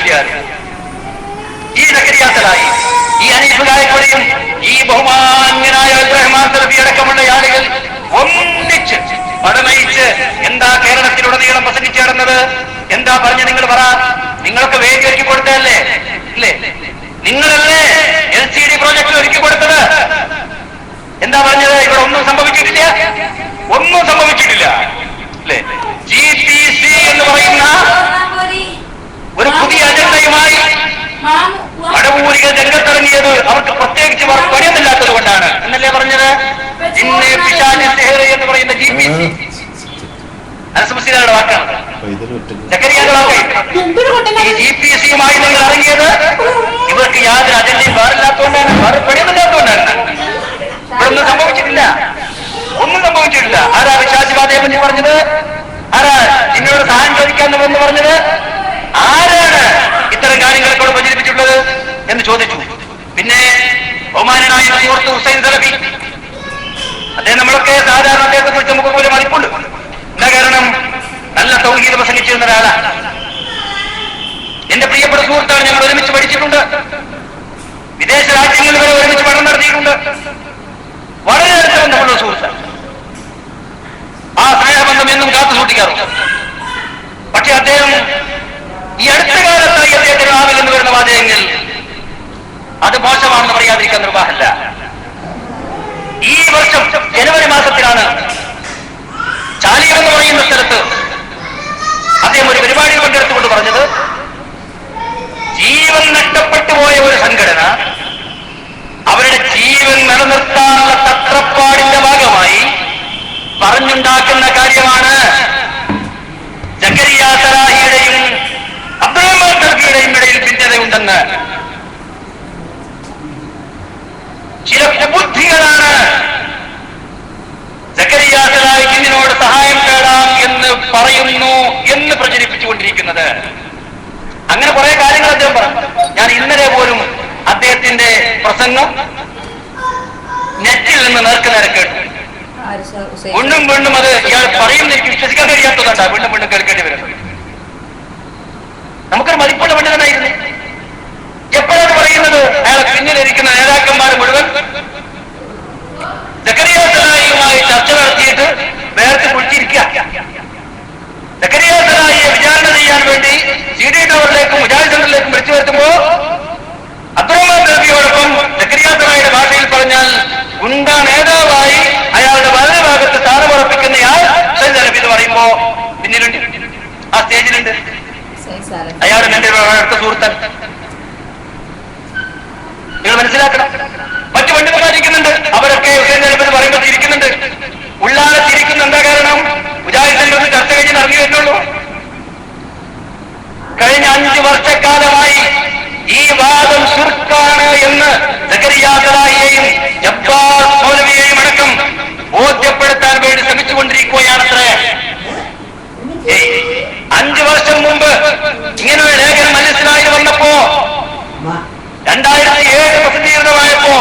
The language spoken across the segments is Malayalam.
വന്നപ്പോ ഈ അനസ് ഈ സക്കരിയാത്തലായി ഈ ബഹുമാന്യനായ ഇബ്രാഹിമാൻ സലഫി അടക്കമുള്ള ആളുകൾ ഒന്നിച്ച് പടനയിച്ച് എന്താ കേരളത്തിലുടനീളം പ്രസംഗിച്ചു കിടന്നത് എന്താ പറഞ്ഞ നിങ്ങൾ പറ? നിങ്ങൾക്ക് വേദി ഒരുക്കി കൊടുത്തതല്ലേ? ഇല്ലേ? നിങ്ങളല്ലേ എൽ സി ഡി പ്രോജക്ട് ഒരുക്കി കൊടുത്തത്? എന്താ പറഞ്ഞത്? ഇവിടെ ഒന്നും സംഭവിച്ചിട്ടില്ല. ഒന്നും സംഭവിച്ചിട്ടില്ല അല്ലേ ജി പി സി എന്ന് പറയുന്ന ഒരു പുതിയ അജണ്ടയുമായി മടവൂരികൾ രംഗത്തിറങ്ങിയത് അവർക്ക് പ്രത്യേകിച്ച് പണിയൊന്നുമില്ലാത്തത് കൊണ്ടാണ്. എന്നല്ലേ പറഞ്ഞത്? എന്ന് പറയുന്ന ജി പി ഇറങ്ങിയത് ഇവർക്ക് യാതൊരു അജണ്ടയും വേറില്ലാത്തതുകൊണ്ടാണ്. വേറെ പണിയൊന്നുമില്ലാത്തതുകൊണ്ടാണ് ഇവിടെ സംഭവിച്ചിട്ടില്ല. ഒന്നും സംഭവിച്ചിട്ടില്ല. ആരാ വിശാചിവാദയെ പറ്റി പറഞ്ഞത്? ആരാ നിന്നോട് സഹായം ചോദിക്കാൻ പറഞ്ഞത്? ആരാണ് ഇത്തരം കാര്യങ്ങളെ കൂടെ പ്രചരിപ്പിച്ചിട്ടുള്ളത്? എന്ന് ചോദിച്ചു. പിന്നെ ബഹുമാനായ സുഹൃത്ത് ഹുസൈൻ സലഫി അദ്ദേഹം നമ്മളൊക്കെ സാധാരണ അദ്ദേഹത്തെ കുറിച്ച് നമുക്ക് പോലും മതിപ്പുണ്ട് എന്താ കാരണം? നല്ല തൗഹീദ് പ്രസംഗിച്ചിരുന്ന ഒരാളാണ് എന്റെ പ്രിയപ്പെട്ട സുഹൃത്താണ് ഞങ്ങൾ ഒരുമിച്ച് പഠിച്ചിട്ടുണ്ട്. വിദേശ രാജ്യങ്ങളിൽ വരെ ഒരുമിച്ച് പഠനം നടത്തിയിട്ടുണ്ട്. വളരെ അടുത്ത ബന്ധമുള്ള സുഹൃത്താണ്. ആ സ്നേഹബന്ധം എന്നും കാത്തു സൂക്ഷിക്കാറുണ്ട് പക്ഷെ അദ്ദേഹം ഈ അടുത്ത കാലത്തായി അദ്ദേഹത്തിന് ആവിൽ എന്ന് വരുന്ന വാചകങ്ങൾ അത് മോശമാണെന്ന് പറയാതിരിക്കാൻ നിർവാഹമില്ല ഈ വർഷം ജനുവരി മാസത്തിലാണ് ചാലിയം എന്ന് പറയുന്ന സ്ഥലത്ത് അദ്ദേഹം ഒരു പരിപാടിയിൽ പങ്കെടുത്തുകൊണ്ട് പറഞ്ഞത് ജീവൻ നഷ്ടപ്പെട്ടു പോയ ഒരു സംഘടന അവരുടെ ജീവൻ നിലനിർത്താനുള്ള തത്രപ്പാടിന്റെ ഭാഗമായി പറഞ്ഞുണ്ടാക്കുന്ന കാര്യമാണ് ജക്കരിയ സലാഹിയുടെയും ഇടയിൽ ഭിന്നതയുണ്ടെന്ന്. ചില കുബുദ്ധികളാണ് ഇതിനോട് സഹായം തേടാം എന്ന് പറയുന്നു എന്ന് പ്രചരിപ്പിച്ചുകൊണ്ടിരിക്കുന്നത്. അങ്ങനെ കുറെ കാര്യങ്ങൾ അദ്ദേഹം പറഞ്ഞു. ഞാൻ ഇന്നലെ പോലും അദ്ദേഹത്തിന്റെ പ്രസംഗം നെറ്റിൽ നിന്ന് നേർക്ക് നേരെ കേട്ടു. വീണ്ടും വീണ്ടും അത് ഇയാൾ പറയുന്ന എനിക്ക് വിശ്വസിക്കാൻ കഴിയാത്തതുകൊണ്ടാ വീണ്ടും വീണ്ടും കേൾക്കേണ്ടി വരുന്നത്. നമുക്കൊരു മതിപ്പുള്ള പണ്ഡിതനായിരുന്നു എപ്പോഴാണ് പറയുന്നത്? അയാളെ പിന്നിലിരിക്കുന്ന നേതാക്കന്മാർ മുഴുവൻ. ജക്കരിയാസലായിയുമായി ചർച്ച നടത്തിയിട്ട് വേർത്ത് കുഴിച്ചിരിക്കുക ജക്കരിയാസലായിയെ വിചാരണ ചെയ്യാൻ വേണ്ടി സി ഡി ടവറിലേക്കും മുജാഹിദ് സെന്ററിലേക്കും വിളിച്ചു വരുത്തുമ്പോ അബ്ദുറഹ്മാൻ നബിയോടൊപ്പം ഭാഷയിൽ പറഞ്ഞാൽ ഗുണ്ട നേതാവായി അയാളുടെ വലതു ഭാഗത്ത് സ്ഥാനമുറപ്പിക്കുന്നയാൾ നബി എന്ന് പറയുമ്പോ പിന്നിലുണ്ട് ആ സ്റ്റേജിലുണ്ട്. അയാളും എന്റെ അടുത്ത സുഹൃത്തൻ നിങ്ങൾ മനസ്സിലാക്കണം. മറ്റു പണ്ഡിതന്മാരിക്കുന്നുണ്ട് അവരൊക്കെ ഹുസൈൻ നബി എന്ന് പറയുമ്പോൾ ചിരിക്കുന്ന എന്താ കാരണം? മുജാഹിദിന്റെ ഒന്ന് ചർച്ച കഴിഞ്ഞ് ഇറങ്ങി വരുന്നുള്ളൂ കഴിഞ്ഞ അഞ്ചു വർഷക്കാലമായി ഈ വാദം ശുർക്കാണ് എന്ന് സക്കരിയാസലായിയെയും ജബ്ബാർ മൗലവിയെയും അടക്കം ബോധ്യപ്പെടുത്താൻ വേണ്ടി ശ്രമിച്ചുകൊണ്ടിരിക്കുകയാണത്രേ ഏയ്, അഞ്ചു വർഷം മുമ്പ് ഇങ്ങനെ ഒരു ലേഖനം മനസ്സിലായി വന്നപ്പോ രണ്ടായിരത്തി ഏഴ് പ്രസിദ്ധീകൃതമായപ്പോ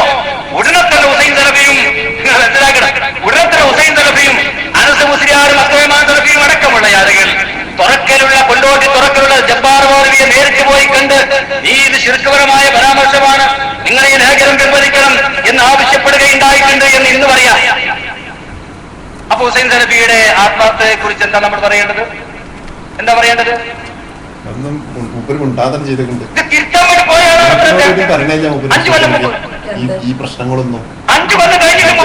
ഉടനെ തന്നെ ഹുസൈൻ തലഫിയും നിങ്ങൾ മനസ്സിലാക്കണം ഉടനെ തന്നെ ഹുസൈൻ തലഫിയും അനസ് മുസ്ലിയാറും അക്രമാൻ ആളുകൾ തുറക്കലുള്ള കൊണ്ടോട്ടി തുറക്കലുള്ള ജബ്ബാർ മൗലവിയെ നേരിട്ട് പോയി കണ്ട് നീ ഇത് ശിർക്കപരമായ പരാമർശമാണ് നിങ്ങളെ ഈ ലേഖനം പിൻവലിക്കണം എന്ന് ആവശ്യപ്പെടുകയുണ്ടായിട്ടുണ്ട് എന്ന് ഇന്ന് പറയാം. അപ്പൊ ഹുസൈൻ സലഫിയുടെ ആത്മാർത്ഥയെ കുറിച്ച് എന്താ നമ്മൾ പറയേണ്ടത്? എന്താ പറയേണ്ടത്? ഈ പ്രശ്നങ്ങളൊന്നും. അഞ്ചു കൊല്ലം കഴിഞ്ഞിട്ട്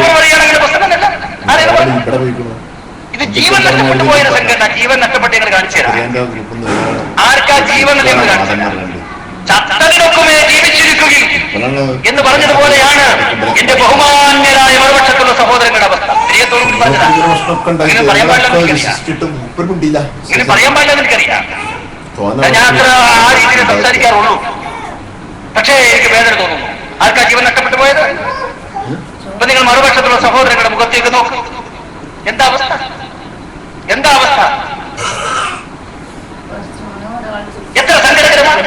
പ്രശ്നമല്ല ഇത് ജീവൻ നഷ്ടപ്പെട്ടു പോയ സംഘടന ജീവൻ നഷ്ടപ്പെട്ട് ഞങ്ങൾ കാണിച്ചു തരാം. ആർക്കാ ജീവൻ എന്ന് ഞങ്ങൾ കാണിച്ചു തരാം. ചത്തതിനൊക്കുമേ ജീവിച്ചിരിക്കുകയും എന്ന് പറഞ്ഞതുപോലെയാണ് എന്റെ ബഹുമാന്യരായ മറുപക്ഷത്തുള്ള സഹോദരങ്ങളുടെ അവസ്ഥ. ഇങ്ങനെ പറയാൻ പാടില്ല ഇങ്ങനെ പറയാൻ പാടില്ലെന്ന് എനിക്കറിയാം. ഞാൻ അത്ര ആ രീതിയിൽ സംസാരിക്കാറുള്ളൂ. പക്ഷേ എനിക്ക് വേദന തോന്നുന്നു. ആർക്കാ ജീവൻ നഷ്ടപ്പെട്ടു പോയത്? ഇപ്പൊ നിങ്ങൾ മറുപക്ഷത്തുള്ള സഹോദരങ്ങളുടെ മുഖത്തേക്ക് നോക്കൂ. എന്താ അവസ്ഥ? എന്താ അവസ്ഥ? എത്ര സങ്കടകരമാണ്.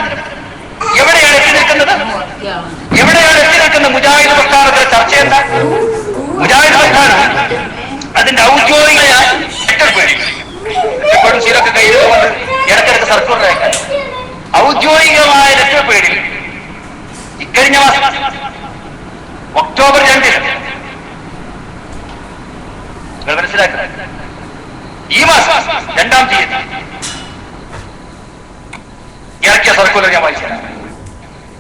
എവിടെയാണ് എത്തി നിൽക്കുന്നത്? എവിടെയാണ് എത്തി നിൽക്കുന്നത് മുജാഹിദ് പ്രസ്ഥാനത്തിലെ ചർച്ച എന്താ മുജാഹിദ് പ്രസ്ഥാനം അതിന്റെ ഔദ്യോഗികയായി എപ്പോഴും ശീലൊക്കെ കയ്യിലുകൊണ്ട് ഇടക്കിടക്ക് സർക്കുലർ ഔദ്യോഗികമായ ലെറ്റർ പേരിൽ ഇക്കഴിഞ്ഞ മാസം ഒക്ടോബർ രണ്ടിന്. നിങ്ങൾ മനസ്സിലാക്കുക ഈ മാസം രണ്ടാം തീയതി. ഇറക്കിയ സർക്കുലർ ഞാൻ വായിച്ചു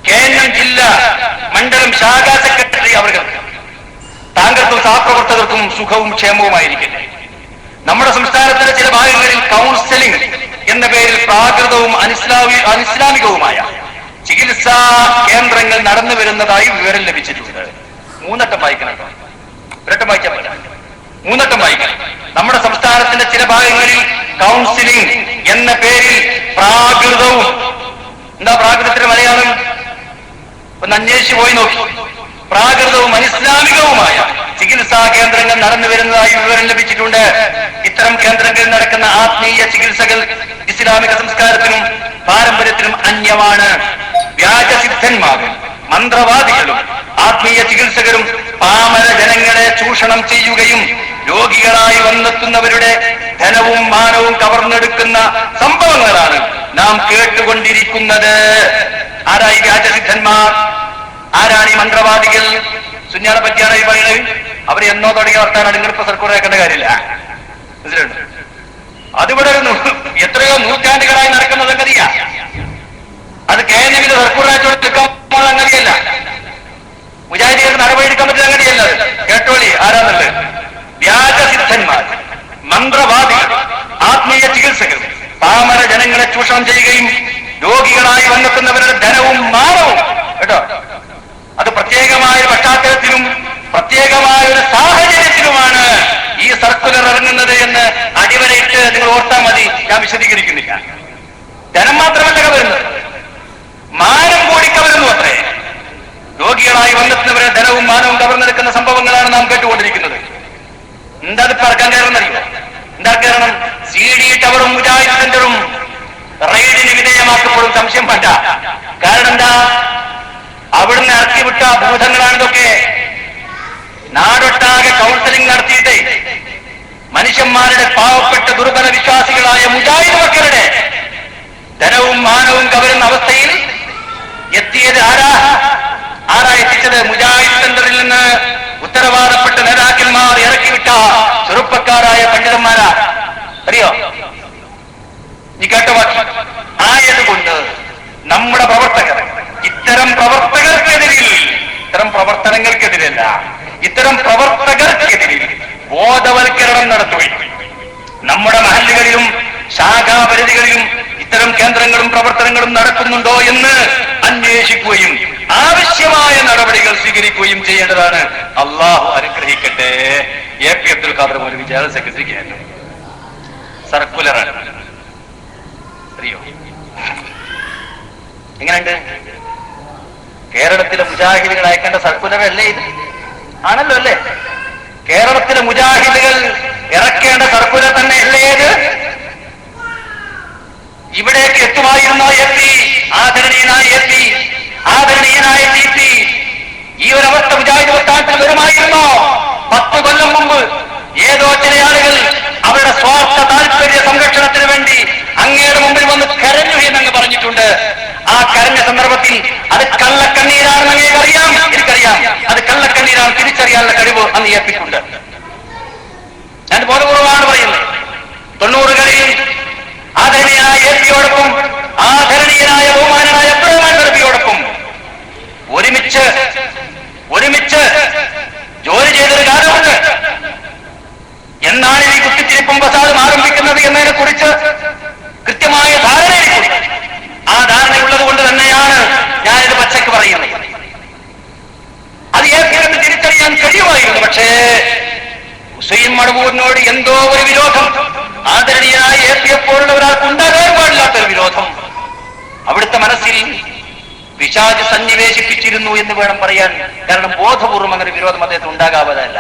കേന്ദ്രം ജില്ല മണ്ഡലം ശാഖാ സെക്രട്ടറി അവർക്ക് താങ്കൾക്കും സഹപ്രവർത്തകർക്കും സുഖവും ക്ഷേമവുമായിരിക്കട്ടെ. നമ്മുടെ സംസ്ഥാനത്തിലെ ചില ഭാഗങ്ങളിൽ കൗൺസിലിംഗ് എന്ന പേരിൽ പ്രാകൃതവും അനിസ്ലാമി അനിസ്ലാമികവുമായ ചികിത്സാ കേന്ദ്രങ്ങൾ നടന്നു വരുന്നതായി വിവരം ലഭിച്ചിട്ടുണ്ട്. മൂന്നട്ടം വായിക്കണം. ഒരട്ടം വായിക്കാൻ പറ്റില്ല. മൂന്നട്ടം വായിക്കണം നമ്മുടെ സംസ്ഥാനത്തിന്റെ ചില ഭാഗങ്ങളിൽ കൗൺസിലിംഗ് എന്ന പേരിൽ പ്രാകൃതവും എന്താ പ്രാകൃതത്തിന്റെ മലയാളം? ഒന്ന് അന്വേഷിച്ചു പോയി നോക്കി. പ്രാകൃതവും അനിസ്ലാമികവുമായ ചികിത്സാ കേന്ദ്രങ്ങൾ നടന്നു വരുന്നതായി വിവരം ലഭിച്ചിട്ടുണ്ട്. ഇത്തരം കേന്ദ്രങ്ങളിൽ നടക്കുന്ന ആത്മീയ ചികിത്സകൾ ഇസ്ലാമിക സംസ്കാരത്തിനും പാരമ്പര്യത്തിനും അന്യമാണ്. വ്യാജസിദ്ധന്മാരും മന്ത്രവാദികളും ആത്മീയ ചികിത്സകരും പാമര ജനങ്ങളെ ചൂഷണം ചെയ്യുകയും രോഗികളായി വന്നെത്തുന്നവരുടെ ധനവും മാനവും കവർന്നെടുക്കുന്ന സംഭവങ്ങളാണ് നാം കേട്ടുകൊണ്ടിരിക്കുന്നത്. ആരായി രാജസിദ്ധന്മാർ ആരാണ് ഈ മന്ത്രവാദികൾ? സുഞ്ഞാളെ പറ്റിയാണ് ഈ പറയുന്നത്? അവർ എന്നോ തുടങ്ങിയ വർത്താനാണ് സർക്കുലർ ആക്കേണ്ട കാര്യമില്ല. മനസ്സിലുണ്ട് അതിവിടെ എത്രയോ നൂറ്റാണ്ടുകളായി നടക്കുന്ന സംഗതിയാ. അത് കെ എൻ ആയിട്ടോട് സംഗതിയല്ല മുജാഹിദികൾക്ക് നടപടിയെടുക്കാൻ എടുക്കാൻ പറ്റില്ല അങ്ങനെയല്ല. കേട്ടോളി ആരാന്നുള്ളത്? വ്യാജസിദ്ധന്മാർ മന്ത്രവാദികൾ ആത്മീയ ചികിത്സകൾ പാമര ജനങ്ങളെ ചൂഷണം ചെയ്യുകയും രോഗികളായി വന്നെത്തുന്നവരുടെ ധനവും മാനവും. കേട്ടോ? അത് പ്രത്യേകമായ പശ്ചാത്തലത്തിലും പ്രത്യേകമായ ഒരു സാഹചര്യത്തിലുമാണ് ഈ സർക്കുലർ ഇറങ്ങുന്നത് എന്ന് അടിവരയിട്ട് നിങ്ങൾ ഓർത്താൽ മതി. ഞാൻ വിശദീകരിക്കുന്നില്ല. ധനം മാത്രമല്ല കവരുന്നത്. മാനം രോഗികളായി വന്നെത്തുന്നവരെ ധനവും മാനവും കവർന്നെടുക്കുന്ന സംഭവങ്ങളാണ് നാം കേട്ടുകൊണ്ടിരിക്കുന്നത്. എന്താ അത് പറക്കാൻ അറിയോ എന്താ കാരണം? സി ഡി ടവറും മുജാഹിദ് റെയ്ഡിന് വിധേയമാക്കുമ്പോഴും സംശയം പറ്റ കാരണം എന്താ? അവിടുന്ന് ഇറക്കിവിട്ട ഭൂതങ്ങളാണ് ഇതൊക്കെ. നാടൊട്ടാകെ കൗൺസിലിംഗ് നടത്തിയിട്ട് മനുഷ്യന്മാരുടെ പാവപ്പെട്ട ദുർബല വിശ്വാസികളായ മുജാഹിദ് മക്കളുടെ ധനവും മാനവും കവരുന്ന അവസ്ഥയിൽ എത്തിയത് ആരാ? ആരാ എത്തിച്ചത് മുജാഹിദ് സെന്ററിൽ നിന്ന് ഉത്തരവാദപ്പെട്ട നേതാക്കന്മാർ ഇറക്കിവിട്ട ചെറുപ്പക്കാരായ പണ്ഡിതന്മാരാ. അറിയോ? ഈ കേട്ട ആയതുകൊണ്ട് നമ്മുടെ പ്രവർത്തകർ ഇത്തരം പ്രവർത്തകർക്കെതിരിൽ ഇത്തരം പ്രവർത്തനങ്ങൾക്കെതിരല്ല ഇത്തരം പ്രവർത്തകർക്കെതിരിൽ ബോധവൽക്കരണം നടത്തുകയും നമ്മുടെ മഹല്ലുകളിലും ശാഖാപരിധികളിലും ഇത്തരം കേന്ദ്രങ്ങളും പ്രവർത്തനങ്ങളും നടക്കുന്നുണ്ടോ എന്ന് അന്വേഷിക്കുകയും ആവശ്യമായ നടപടികൾ സ്വീകരിക്കുകയും ചെയ്യേണ്ടതാണ്. അള്ളാഹു അനുഗ്രഹിക്കട്ടെ. A P Abdul Khader Moulavi general secretary കേന്ദ്രം സർക്കുലറാണ് അറിയോ? എങ്ങനെയുണ്ട്? കേരളത്തിലെ മുജാഹിദുകൾ അയക്കേണ്ട സർക്കുലർ അല്ലേ ഇത്? ആണല്ലോ അല്ലേ? കേരളത്തിലെ മുജാഹിദുകൾ ഇറക്കേണ്ട സർക്കുലർ തന്നെ അല്ലേ ഇത്? ഇവിടേക്ക് എത്തുമായിരുന്നോ എത്തി ആദരണീയനായി ആദരണീയനായ എ പി ആദരണീയനായ ടി പി ഈ ഒരു അവസ്ഥ മുജാഹിദ് വട്ടാട്ടിൽ വരുമായിരുന്നോ പത്ത് കൊല്ലം മുമ്പ് ഏതോ ചില ആളുകൾ അവരുടെ സ്വാർത്ഥ താല്പര്യ സംരക്ഷണത്തിന് വേണ്ടി അങ്ങയുടെ മുമ്പിൽ വന്ന് കരഞ്ഞു എന്നങ്ങ് പറഞ്ഞിട്ടുണ്ട്. ആ കരഞ്ഞ സന്ദർഭത്തിൽ അത് കള്ളക്കണ്ണീരാണെന്ന് അങ്ങേക്ക് അറിയാം എനിക്കറിയാം. അത് കള്ളക്കണ്ണീരാണ് തിരിച്ചറിയാനുള്ള കഴിവ് അന്ന് ഏൽപ്പിക്കുണ്ട് ഞാൻ ബോധപൂർവമാണ് പറയുന്നത്. തൊണ്ണൂറുകളിൽ ആദരണീയനായ എ പിയോടൊപ്പം ആദരണീയനായ അബ്ദുറഹ്മാൻ റബിയോടൊപ്പം ഒരുമിച്ച് ഒരുമിച്ച് എന്നാണ് ഈ കുത്തിത്തിരിപ്പും പ്രസാദം ആരംഭിക്കുന്നത് എന്നതിനെ കുറിച്ച് കൃത്യമായ ധാരണയായിരിക്കും ആ ധാരണയുള്ളത് കൊണ്ട് തന്നെയാണ് ഞാനിത് പച്ചക്ക് പറയുന്നത്. അത് ഏതെങ്കിലും തിരിച്ചറിയാൻ കഴിയുമായിരുന്നു പക്ഷേ ഹുസൈൻ മടവൂരിനോട് എന്തോ ഒരു വിരോധം. ആദരണീയനായ എ പി എപ്പോഴുള്ള ഒരാൾക്ക് ഉണ്ടാകാൻ പാടില്ലാത്ത ഒരു വിരോധം. അവിടുത്തെ മനസ്സിൽ പിശാജ് സന്നിവേശിപ്പിച്ചിരുന്നു എന്ന് വേണം പറയാൻ. കാരണം ബോധപൂർവം അങ്ങനെ വിരോധം അദ്ദേഹത്തിന് ഉണ്ടാകാവതല്ല.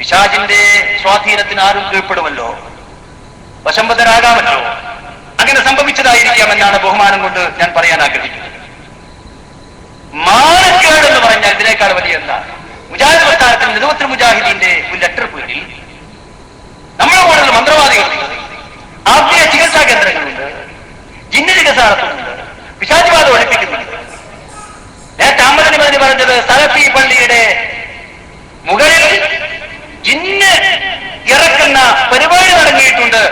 പിശാചിന്റെ സ്വാധീനത്തിന് ആരും കീഴ്പ്പെടുമല്ലോ? വശംബദ്ധരാകാമല്ലോ അങ്ങനെ സംഭവിച്ചതായിരിക്കാം എന്നാണ് ബഹുമാനം കൊണ്ട് ഞാൻ പറയാൻ ആഗ്രഹിക്കുന്നത്. മാനക്കേട് എന്ന് പറഞ്ഞാൽ ഇതിനേക്കാൾ വലിയ എന്താ? മുജാഹിദ് പ്രസ്ഥാനത്തിന് നിരവധി മുജാഹിദീന്റെ ഒരു ലെറ്റർ പേരിൽ നമ്മുടെ കൂടുതൽ മന്ത്രവാദികൾ ആത്മീയ ചികിത്സാ കേന്ദ്രങ്ങളുണ്ട്. ജിന്ന ചികിത്സാർത്ഥമുണ്ട് നടത്തുന്നുണ്ട് ഒഴിപ്പിക്കുന്നുണ്ട്. നേരത്തെ അമ്പതിന് പറഞ്ഞത് സലഫി പള്ളിയുടെ മുകളിൽ ജിന്ന് ഇറക്കുന്ന പരിപാടി നടങ്ങിയിട്ടുണ്ട്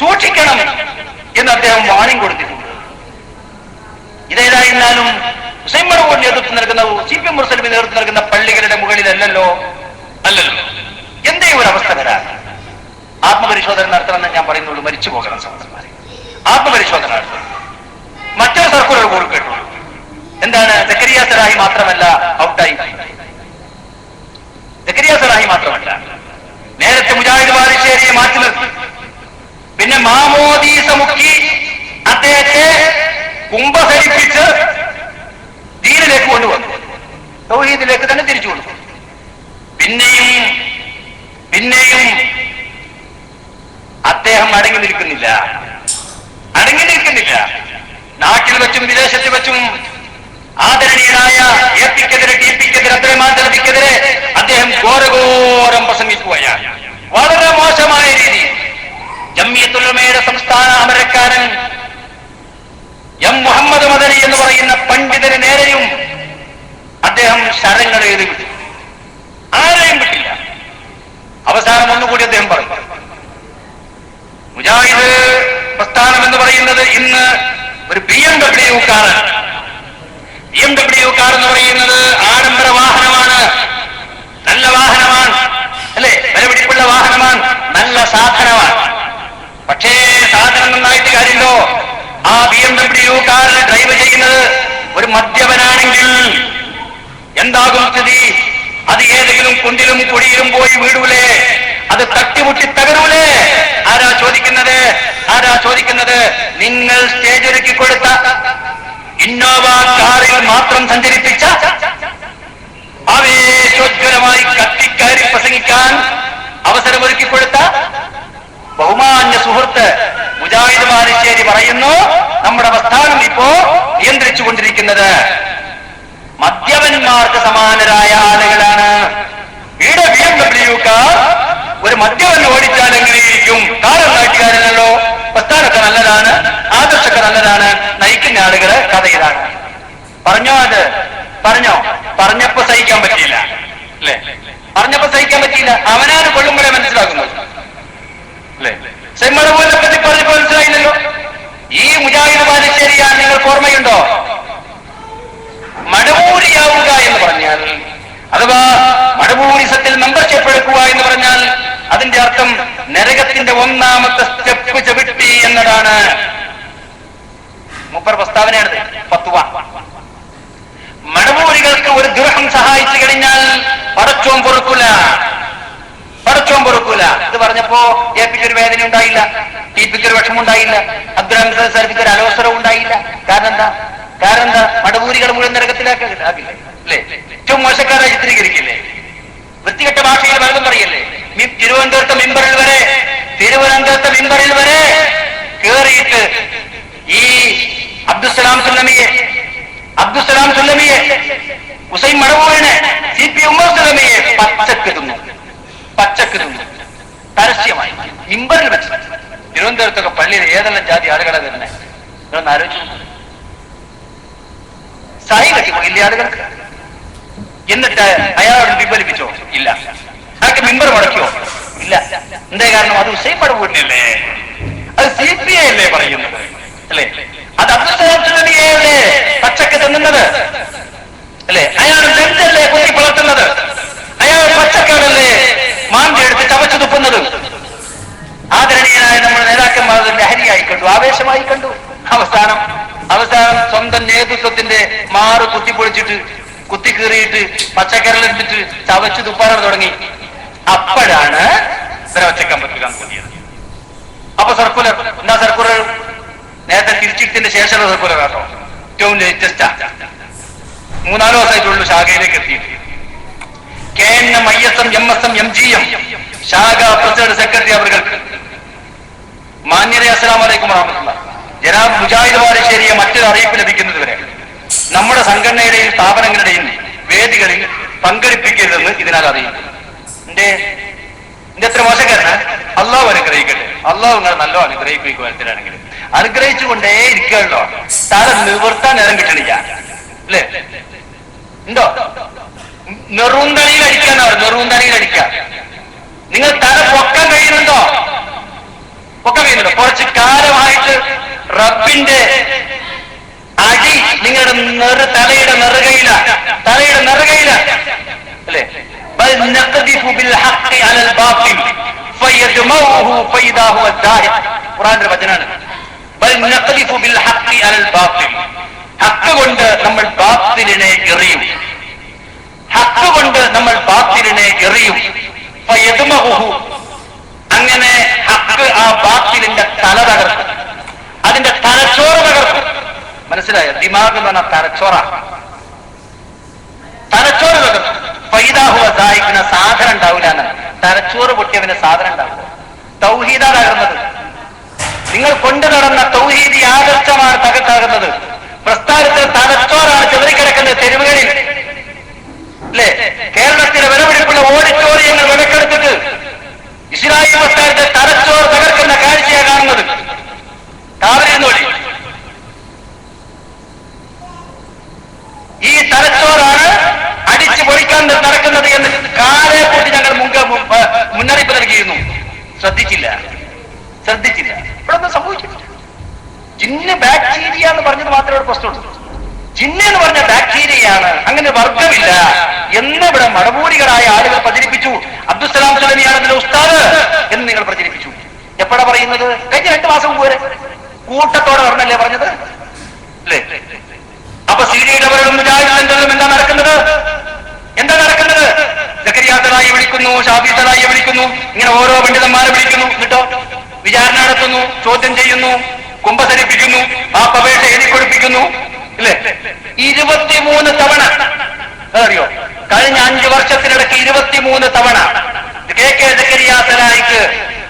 സൂക്ഷിക്കണം എന്ന് അദ്ദേഹം വാണിംഗ് കൊടുത്തിട്ടുണ്ട്. ഇതേതായിരുന്നാലും മുസ്ലിംമർ കൂടി നേതൃത്വം നൽകുന്ന സി പി എം നേതൃത്വം നൽകുന്ന പള്ളികളുടെ മുകളിലല്ലല്ലോ? അല്ലല്ലോ. എന്തേ ഒരു അവസ്ഥ വരാ ആത്മപരിശോധന നടത്തണമെന്ന് ഞാൻ പറയുന്നുള്ളൂ മരിച്ചു പോകണം സഹോദരന്മാരെ. ആത്മപരിശോധന നടത്തണം. മറ്റൊരു സർക്കുലർ കൂടി കേട്ടു എന്താണ്? സെക്കരിയാത്തരായി മാത്രമല്ല ഔട്ടായി. ജക്കരിയ സലാഹി മാത്രമല്ല. നേരത്തെ മുജാഹിദ് ബാലുശ്ശേരിയെ മാറ്റി നിർത്തി. പിന്നെ മാമോദീസ മുക്കി അദ്ദേഹത്തെ കുംഭസരിപ്പിച്ച് ദീനിലേക്ക് കൊണ്ടുവന്നു. തൗഹീദിലേക്ക് തന്നെ തിരിച്ചു കൊടുത്തു. പിന്നെയും പിന്നെയും അദ്ദേഹം അടങ്ങി നിൽക്കുന്നില്ല അടങ്ങി നിൽക്കുന്നില്ല നാട്ടിൽ വെച്ചും വിദേശത്ത് വെച്ചും ആദരണീയനായ എ പിക്കെതിരെ ടി പിക്കെതിരെ അദ്ദേഹം ഘോരഘോരം പ്രസംഗിക്കുകയാണ്. വളരെ മോശമായ രീതി. ജമ്മിയത്തുലമയുടെ സംസ്ഥാന അമരക്കാരൻ എം മുഹമ്മദ് മദനി എന്ന് പറയുന്ന പണ്ഡിതന് നേരെയും അദ്ദേഹം ശരങ്ങൾ എഴുതി വിട്ടു. ആരെയും വിട്ടില്ല. അവസാനം ഒന്നുകൂടി അദ്ദേഹം പറഞ്ഞു മുജാഹിദ് പ്രസ്ഥാനം എന്ന് പറയുന്നത് ഇന്ന് ഒരു ബി എം ഡബ്ല്യു കാറാണ് ബി എം ഡബ്ല്യു കാർ എന്ന് പറയുന്നത് ആഡംബര വാഹനമാണ്. നല്ല വാഹനമാണ്. അല്ലെ? വിലപിടിപ്പുള്ള വാഹനമാണ്. നല്ല സാധനമാണ്. പക്ഷേ സാധനം നന്നായിട്ട് കാര്യമുണ്ടോ? ആ B M W car drive ചെയ്യുന്നത് ഒരു മദ്യപനാണെങ്കിൽ എന്താകും സ്ഥിതി? അത് ഏതെങ്കിലും കുണ്ടിലും കുടിയിലും പോയി വീടൂലേ? അത് തട്ടിമുട്ടി തകരൂലേ? ആരാ ചോദിക്കുന്നത്? ആരാ ചോദിക്കുന്നത്? നിങ്ങൾ സ്റ്റേജ് ഒരുക്കി കൊടുത്ത ഇന്നോവ കാറിൽ മാത്രം സഞ്ചരിപ്പിച്ച ആവേശോജ്വലമായി കത്തിക്കയറി പ്രസംഗിക്കാൻ അവസരമൊരുക്കി കൊടുത്ത ബഹുമാന്യ സുഹൃത്ത് മുജാഹിദ് മാലിശ്ശേരി പറയുന്നു നമ്മുടെ പ്രസ്ഥാനം ഇപ്പോ നിയന്ത്രിച്ചു കൊണ്ടിരിക്കുന്നത് മദ്യപന്മാർക്ക് സമാനരായ ആളുകളാണ് ഇവിടെ ബി എം ഡബ്ല്യു കാർ ഒരു മദ്യപൻ ഓടിച്ചാൽ എങ്ങനെയിരിക്കും കാർ ഉണ്ടാക്കിയാലല്ലോ പ്രസ്ഥാനമൊക്കെ നല്ലതാണ് ആദർശമൊക്കെ നല്ലതാണ് നയിക്കുന്ന ആളുകൾ കഥ പറഞ്ഞോ അത്? പറഞ്ഞോ? പറഞ്ഞപ്പോ സഹിക്കാൻ പറ്റിയില്ല. അല്ലേ? പറഞ്ഞപ്പോ സഹിക്കാൻ പറ്റിയില്ല. അവനാണ് കൊള്ളുമ്പോഴേ മനസ്സിലാക്കുന്നത് അല്ലേ? സെമ്മളപോലെ പറ്റി പറഞ്ഞപ്പോ മനസ്സിലായില്ലല്ലോ. ഈ മുജാഹിദ് ബാലുശ്ശേരിയാണ് നിങ്ങൾക്ക് ഓർമ്മയുണ്ടോ? മടവൂരിയാവുക എന്ന് പറഞ്ഞാൽ അഥവാ മടവൂരിസത്തിൽ മെമ്പർഷിപ്പ് എടുക്കുക എന്ന് പറഞ്ഞാൽ അതിന്റെ അർത്ഥം നരകത്തിന്റെ ഒന്നാമത്തെ സ്റ്റെപ്പ് ചവിട്ടി എന്നതാണ്. മുപ്പർ പ്രസ്താവനയാണ് പത്തുവ മടവൂരികൾക്ക് ഒരു ദുരഹം സഹായിച്ചു കഴിഞ്ഞാൽ പടച്ചോം പൊറുക്കൂല. പടച്ചോം പൊറുക്കൂല. ഇത് പറഞ്ഞപ്പോ എ പിക്ക് ഒരു വേദന ഉണ്ടായില്ല ടി പിക്ക് ഒരു വിഷമം ഉണ്ടായില്ല അബ്ദുറഹം സാഹിബിക്ക് ഒരു അലോസരവും ഉണ്ടായില്ല. കാരണം എന്താ? കാരണം എന്താ? മടവൂരികൾ മുഴുവൻ നരകത്തിലാക്കില്ല? ഏറ്റവും മോശക്കാരായി ചിത്രീകരിക്കില്ലേ? വൃത്തികെട്ട ഭാഷയിൽ പലതും പറയല്ലേ? തിരുവനന്തപുരത്തെ മിമ്പറിൽ വരെ തിരുവനന്തപുരത്തെ മിമ്പറിൽ വരെ കേറിയിട്ട് ഈ അബ്ദുസലാം സുല്ലമിയെ അബ്ദുസലാം സുല്ലമിയെ ഹുസൈൻ മടവൂരിനെ സി പി ഉമ്മർ സുല്ലമിയെ പച്ചക്ക് തിന്നു പച്ചക്ക് തിന്നു പരസ്യമായി. മിമ്പറിൽ വെച്ച്. തിരുവനന്തപുരത്തൊക്കെ പള്ളിയിൽ ഏതെല്ലാം ജാതി ആളുകളെ തന്നെ നിങ്ങളൊന്ന് ആലോചിച്ചു. സായി കെട്ടിപ്പോയില്ലേ ആളുകൾക്ക്? എന്നിട്ട് അയാളോട് പിൻവലിപ്പിച്ചോ? ഇല്ല. അയാൾക്ക് മിമ്പർ മുടക്കിയോ? ഇല്ല. എന്തേ കാരണം? അത് ഉസൈപ്പാട് പടവൂരിനല്ലേ അത് സി പി ഐ അല്ലേ പറയുന്നത്? അല്ലേ? അത് അബ്ദുസലാം പച്ചക്ക് തിന്നുന്നത്? അല്ലേ? അയാൾ നെഞ്ചല്ലേ കുത്തി പുലർത്തുന്നത് അയാൾ പച്ചക്കാടല്ലേ മാന്തി എടുത്ത് ചവച്ചു തുപ്പുന്നത്? ആദരണീയനായ നമ്മുടെ നേതാക്കന്മാർ ലഹരിയായി കണ്ടു ആവേശമായി കണ്ടു. അവസാനം അവസാനം സ്വന്തം നേതൃത്വത്തിന്റെ മാറ് കുത്തിപ്പൊളിച്ചിട്ട് കുത്തിക്കീറിയിട്ട് പച്ചക്കറിലെടുത്തിട്ട് ചവച്ച് തുപ്പാറാൻ തുടങ്ങി. അപ്പോഴാണ് ഒച്ചക്കാൻ പറ്റുക അപ്പൊ സർക്കുലർ എന്താ സർക്കുലർ? നേരത്തെ തിരിച്ചിട്ടതിന്റെ ശേഷമുള്ള സർക്കുലർ കേട്ടോ ഏറ്റവും ലേറ്റസ്റ്റാ മൂന്നാലോ ദിവസമായിട്ടുള്ളൂ ശാഖയിലേക്ക് എത്തിയിട്ട്. K N M I S M M S M M G M ശാഖ പ്രസിഡന്റ് സെക്രട്ടറി അവർക്ക് മാന്യരെ അസ്സലാം വലൈക്കും ജനാബ് മുജാഹിദ് വാരശ്ശേരിയെ മറ്റൊരു അറിയിപ്പ് ലഭിക്കുന്നത് വരെ. നമ്മുടെ സംഘടനയുടെയും സ്ഥാപനങ്ങളുടെയും വേദികളിൽ പങ്കെടുപ്പിക്കരുതെന്ന് ഇതിനാൽ അറിയിക്കും എന്റെ എന്റെ എത്ര മോശക്കാരനാ? അള്ളാഹു അനുഗ്രഹിക്കട്ടെ. അള്ളാഹു നിങ്ങൾ നല്ലോ അനുഗ്രഹിപ്പിക്കുക അനുഗ്രഹിച്ചു അനുഗ്രഹിച്ചുകൊണ്ടേ ഇരിക്കുകയുള്ളോ തല നിവർത്താൻ നേരം കിട്ടണില്ല. അല്ലേ? ഉണ്ടോ? നെറുന്തണിയിൽ അടിക്കാന്നാണ് നെറുന്തണിയിൽ അടിക്ക നിങ്ങൾ തല പൊക്കാൻ കഴിയുന്നുണ്ടോ? പൊക്കാൻ കഴിയുന്നുണ്ടോ? കുറച്ച് കാലമായിട്ട് റബ്ബിന്റെ അടി നിങ്ങളുടെ നെറു തലയുടെ നെറുകയില തലയുടെ നെറുകയില. അല്ലേ? നമ്മൾ എറിയും. നമ്മൾ എറിയും. അങ്ങനെ ഹക്ക് ആ ബാത്തിലിന്റെ തല തകർക്കും. മനസ്സിലായോ? ദിമാഗ് എന്ന് പറഞ്ഞ തലച്ചോറ. തലച്ചോറ് തകർക്കും പൈതാഹുവ ദായിക്കുന്ന സാധനം ഉണ്ടാവില്ല തലച്ചോറ് പൊട്ടിയവന് സാധനം ഉണ്ടാവില്ല തൗഹീദാകുന്നത് നിങ്ങൾ കൊണ്ടു നടന്ന തൗഹീദി ആദർശമാണ് തകർത്താകുന്നത്. പ്രസ്ഥാനത്തിൽ തലച്ചോറാണ് ചെറിക്കിടക്കുന്നത് തെരുവുകളിൽ. അല്ലേ? കേരളത്തിലെ വിലപിടിപ്പുള്ള ഓഡിറ്റോറിയങ്ങൾ വിലക്കെടുത്തിട്ട് ഇസ്രായേൽ പ്രസ്ഥാനത്തെ തലച്ചോറ് തകർക്കുന്ന കാഴ്ചയാണ് കാണുന്നത്. കാവലിരുന്നോളി ഈ തലച്ചോറാണ് അടിച്ചു പൊളിക്കാൻ നടക്കുന്നത് എന്ന് കാലെ കൂട്ടി ഞങ്ങൾ മുൻക മുന്നറിയിപ്പ് നൽകിയിരുന്നു. ശ്രദ്ധിച്ചില്ല. ശ്രദ്ധിച്ചില്ല. ഇവിടെ ഒന്നും സംഭവിച്ചില്ല ജിന്ന് ബാക്ടീരിയ എന്ന് പറഞ്ഞത് മാത്രമേ ഇവിടെ പ്രശ്നമുള്ളൂ. ജിന്ന് എന്ന് പറഞ്ഞ ബാക്ടീരിയയാണ്. അങ്ങനെ വർഗമില്ല എന്ന് ഇവിടെ മടപൂരികളായ ആളുകൾ പ്രചരിപ്പിച്ചു. അബ്ദുസലാം സുലമിയാണ് അതിന്റെ ഉസ്താദ് എന്ന് നിങ്ങൾ പ്രചരിപ്പിച്ചു. എപ്പോഴാ പറയുന്നത്? കഴിഞ്ഞ രണ്ട് മാസം മുമ്പ് വരെ. കൂട്ടത്തോടെ പറഞ്ഞല്ലേ പറഞ്ഞത്? അല്ലേ? അപ്പൊ സീഡിയുടെവരും മുജാഹിദിലും എന്താ നടക്കുന്നത്? എന്താ നടക്കുന്നത്? ജക്കരിയാത്തലായി വിളിക്കുന്നു ഷാഫീസറായി വിളിക്കുന്നു ഇങ്ങനെ ഓരോ പണ്ഡിതന്മാരെ വിളിക്കുന്നു എന്നിട്ടോ? വിചാരണ നടത്തുന്നു ചോദ്യം ചെയ്യുന്നു കുമ്പസരിപ്പിക്കുന്നു ആ പവേഷ എഴുതി കൊടുപ്പിക്കുന്നു ഇല്ലേ? ഇരുപത്തിമൂന്ന് തവണ. അതറിയോ? കഴിഞ്ഞ അഞ്ചു വർഷത്തിനിടയ്ക്ക് ഇരുപത്തിമൂന്ന് തവണ കെ കെ ജക്കരിയാത്തലായിക്ക്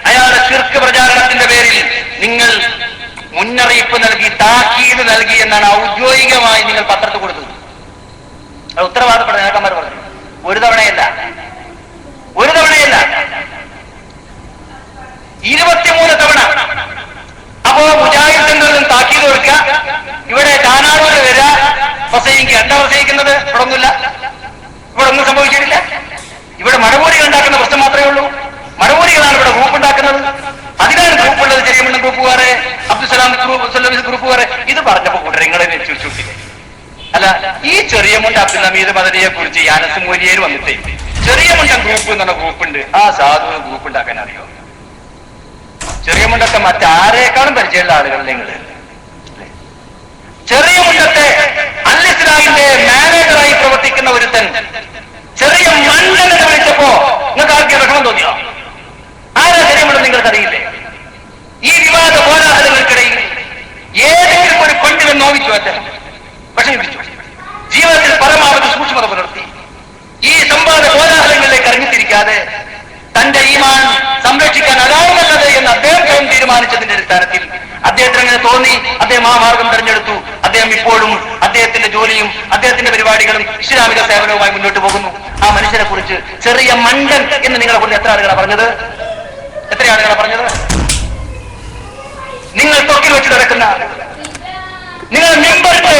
അയാളുടെ ശിർക്ക് പ്രചാരണത്തിന്റെ പേരിൽ നിങ്ങൾ മുന്നറിയിപ്പ് നൽകി താക്കീത് നൽകി എന്നാണ് ഔദ്യോഗികമായി നിങ്ങൾ പത്രത്തിൽ കൊടുത്തത്. അത് ഉത്തരവാദപ്പെട്ട നേതാക്കന്മാർ പറഞ്ഞു. ഒരു തവണയല്ല ഒരു തവണയല്ല ഇരുപത്തിമൂന്ന് തവണ അപ്പോ മുജാഹിദിൽ നിന്നും താക്കീത് കൊടുക്കുക ഇവിടെ കാനാടൂര് വരിക പ്രസംഗിക്കുക എന്താ പ്രസംഗിക്കുന്നത് ഇവിടെ ഒന്നുമില്ല ഇവിടെ ഒന്നും സംഭവിച്ചിട്ടില്ല ഇവിടെ മടമൂരികൾ ഉണ്ടാക്കുന്ന പ്രശ്നം മാത്രമേ ഉള്ളൂ മടമൂരികളാണ് ഇവിടെ ഗ്രൂപ്പ് ഉണ്ടാക്കുന്നത് അതിനാണ് ഗ്രൂപ്പ് ഉള്ളത് ചെറിയമ്മണ്ണ ഗ്രൂപ്പുകാരെ അബ്ദുസലാം ഗ്രൂപ്പ് വരെ ഇത് പറഞ്ഞപ്പോ കൂട്ടരെ നിങ്ങളെ ചുറ്റില്ലേ അല്ല ഈ ചെറിയ മുണ്ട അബ്ദുൽ ഹമീദ് മദനിയെ കുറിച്ച് യാനസ് മൂലിയേര് വന്നിട്ട്. ചെറിയ മുണ്ട ഗ്രൂപ്പ് എന്ന് പറഞ്ഞ ഗ്രൂപ്പ് ഉണ്ട്. ആ സാധു ഗ്രൂപ്പ് ഉണ്ടാക്കാൻ അറിയോ? ചെറിയ മുണ്ടത്തെ മറ്റാരേക്കാളും പരിചയമുള്ള ആളുകൾ നിങ്ങൾ ചെറിയ മുണ്ടത്തെ അൽ ഇസ്ലാമിന്റെ മാനേജറായി പ്രവർത്തിക്കുന്ന ഒരുത്തൻ. ചെറിയ മണ്ഡലം വിളിച്ചപ്പോ നിങ്ങൾക്ക് ആർക്കും വിഷമം തോന്നിയോ? ആരാ ചെറിയ മുണ്ടം നിങ്ങൾക്ക് അറിയില്ലേ ഈ വിവാദ പോരാട്ടങ്ങൾക്കിടയിൽ ഏതെങ്കിലും ഒരു കൊണ്ടിനെ നോവിച്ചു അദ്ദേഹം വിഷമിപ്പിച്ചു ജീവിതത്തിൽ പരമാവധി സൂക്ഷ്മത പുലർത്തി. ഈ സംവാദ കോലാഹലങ്ങളിലേക്ക് ഇറങ്ങിത്തിരിക്കാതെ തന്റെ ഈമാൻ സംരക്ഷിക്കാൻ അതാവുന്നത് എന്ന് അദ്ദേഹം സ്വയം തീരുമാനിച്ചതിന്റെ അടിസ്ഥാനത്തിൽ അദ്ദേഹത്തിന് അങ്ങനെ തോന്നി. അദ്ദേഹം ആ മാർഗം തെരഞ്ഞെടുത്തു. അദ്ദേഹം ഇപ്പോഴും അദ്ദേഹത്തിന്റെ ജോലിയും അദ്ദേഹത്തിന്റെ പരിപാടികളും ഇസ്ലാമിക സേവനവുമായി മുന്നോട്ട് പോകുന്നു. ആ മനുഷ്യനെ കുറിച്ച് ചെറിയ മണ്ടൻ എന്ന് നിങ്ങളെ കൊണ്ട് എത്ര ആളുകളാണ് പറഞ്ഞത്? എത്ര ആളുകളാണ് പറഞ്ഞത്? നിങ്ങൾ തൊക്കിൽ വെച്ച് നടക്കുന്ന നിങ്ങൾ മെമ്പർക്ക്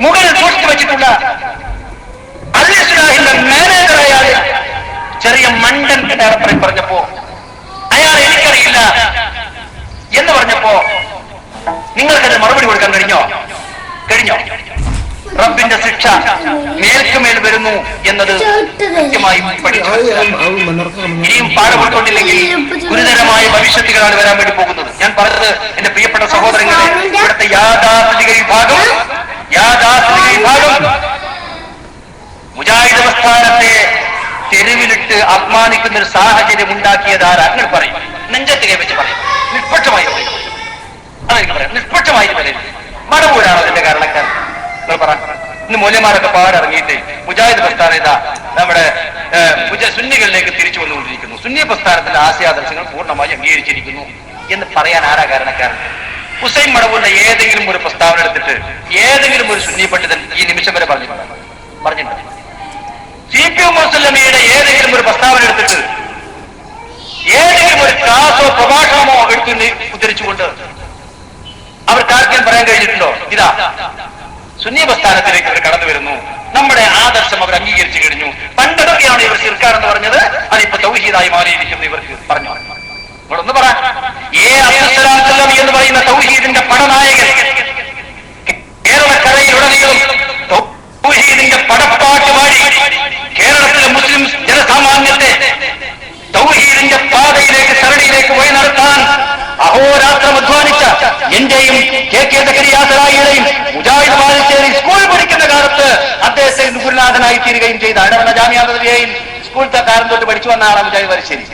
മുകളിൽ സൂക്ഷിച്ചു വെച്ചിട്ടുള്ള അല്ലെ മാനേജറായ ചെറിയ മണ്ടൻ ഡയറക്ടറെ പറഞ്ഞപ്പോ. അയാൾ എനിക്കറിയില്ല എന്ന് പറഞ്ഞപ്പോ നിങ്ങൾക്കത് മറുപടി കൊടുക്കാൻ കഴിഞ്ഞോ? കഴിഞ്ഞോ? റബ്ബിന്റെ ശിക്ഷ മേൽക്കുമേൽ വരുന്നു എന്നത് കൃത്യമായി ഇനിയും പാഠം ഉൾക്കൊണ്ടില്ലെങ്കിൽ ഗുരുതരമായ ഭവിഷ്യത്തുകളാണ് വരാൻ വേണ്ടി പോകുന്നത്. ഞാൻ പറഞ്ഞത് എന്റെ പ്രിയപ്പെട്ട സഹോദരങ്ങളെ ഇവിടുത്തെ യാഥാസ്ഥിതിക വിഭാഗം യാഥാസ്ഥിതിക വിഭാഗം മുജാഹിദ് പ്രസ്ഥാനത്തെ തെരുവിലിട്ട് അപമാനിക്കുന്ന ഒരു സാഹചര്യം ഉണ്ടാക്കിയത് ആരാ നിങ്ങൾ പറയും. നെഞ്ചത്ത് കൈവച്ച് പറയും. നിഷ്പക്ഷമായി പറയും. അതെനിക്ക് പറയാം നിഷ്പക്ഷമായി പറയും. മടപൂരാണ് അതിന്റെ കാരണക്കാരൻ പറ. ഇന്ന് മൂല്യമാരൊക്കെ പാടിറങ്ങിയിട്ട് മുജാഹിദ് പ്രസ്ഥാനം ഇതാ നമ്മുടെ സുന്നികളിലേക്ക് തിരിച്ചു വന്നുകൊണ്ടിരിക്കുന്നു. സുന്നി പ്രസ്ഥാനത്തിന്റെ ആശയാദർശങ്ങൾ പൂർണമായി അംഗീകരിച്ചിരിക്കുന്നു എന്ന് പറയാൻ ആരാ കാരണക്കാരൻ? ഹുസൈൻ മടവൂരിന്റെ ഏതെങ്കിലും ഒരു പ്രസ്താവന എടുത്തിട്ട് ഏതെങ്കിലും ഒരു സുന്നി പണ്ഡിതൻ ഈ നിമിഷം വരെ പറഞ്ഞു പറഞ്ഞിട്ടുണ്ട്? സി പി മുസ്ലമിയുടെ ഏതെങ്കിലും ഒരു പ്രസ്താവന എടുത്തിട്ട് ഏതെങ്കിലും ഒരു ക്ലാസോ പ്രഭാഷണമോ എടുത്തു ഉദ്ധരിച്ചുകൊണ്ട് അവർക്ക് ആർക്കും പറയാൻ കഴിഞ്ഞിട്ടുണ്ടോ? ഇതാ. സുന്നി പ്രസ്ഥാനത്തിലേക്ക് കടന്നു വരുന്നു. നമ്മുടെ ആദർശം അവർ അംഗീകരിച്ചു കഴിഞ്ഞു. പണ്ടൊക്കെയാണ് ഇവർ എന്ന് പറഞ്ഞത്. അതിപ്പോ തൗഹീദായി മാറിയിരിക്കുന്നു ഇവർക്ക് പറഞ്ഞു. നിങ്ങളൊന്ന് പറ. ഏ അബ്ദുസലാം എന്ന് പറയുന്ന തൗഹീദിന്റെ പടനായകൻ കേരളക്കരയിലുടനീളം തൗഹീദിന്റെ പടപ്പാട്ട് പാടി കേരളത്തിലെ മുസ്ലിം ജനസാമാന്യത്തെ തൗഹീദിന്റെ പാതയിലേക്ക് സരണിയിലേക്ക് വഴി നടത്താൻ അഹോരാത്രം അധ്വാനിച്ച എന്റെയും കെ കെ സക്കരിയാസറായിയുടെയും മുജാഹിദ് ബാലിശ്ശേരി സ്കൂൾ പഠിക്കുന്ന കാലത്ത് അദ്ദേഹത്തെ ഗുരുനാഥനായി തീരുകയും ചെയ്ത അടവണ ജാമ്യാതയിൽ സ്കൂളത്തെ കാലം തൊട്ട് പഠിച്ചു വന്ന ആളാണ് മുജാഹിദ് ബാലിശ്ശേരി.